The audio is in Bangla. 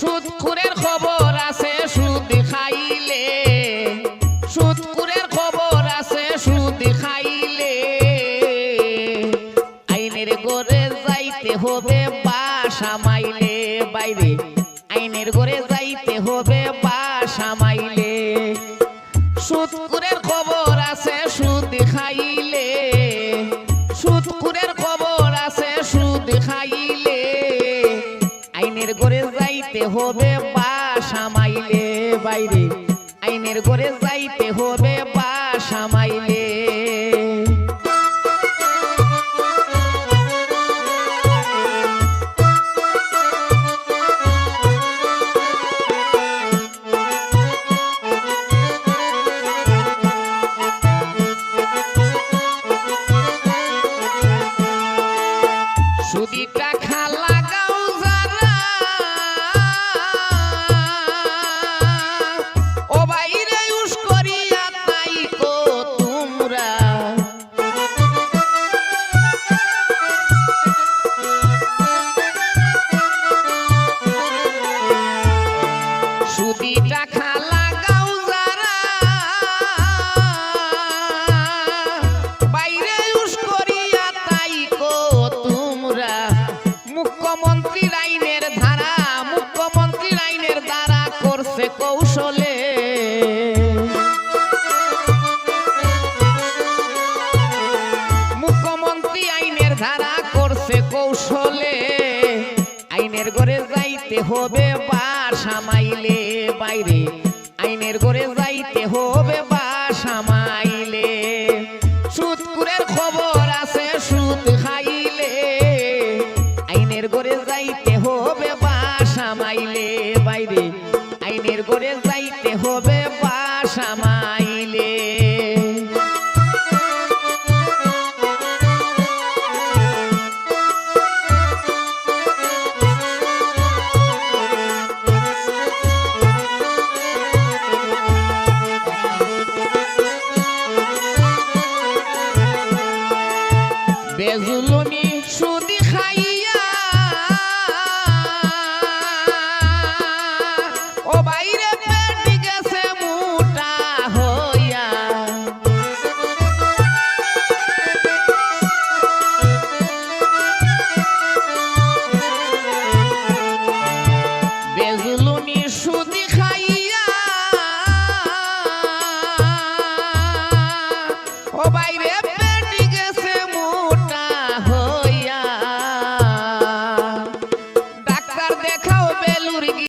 সুদকুরের খবর আছে, সুদ খাইলে সুদকুরের খবর আছে, সুদ খাইলে আইনের গড়ে যাইতে হবে, বাসা মাইলে। বাইরে, আইনের গড়ে যাইতে হবে, বাসা মাইলে। সুদকুরের খবর আছে, সুদ খাইলে সুদকুরের খবর আছে, সুদ খাইলে আইনের গড়ে যাইতে হবে বাসা মাইলে বাইরে। আইনের গড়ে যাইতে হবে বাসা মাইলে সুদিটা খালা কৌশলে আইনের গড়ে যাইতে হবে, বাসা মাইলে বাইরে। আইনের গড়ে যাইতে হবে, বাসা মাইলে। সুদকুরের খবর আছে, সুদ খাইলে। আইনের গড়ে যাইতে হবে, বাসা মাইলে বাইরে। আইনের গড়ে যাইতে হবে, বাসা মাইলে। জুলুমি সুদি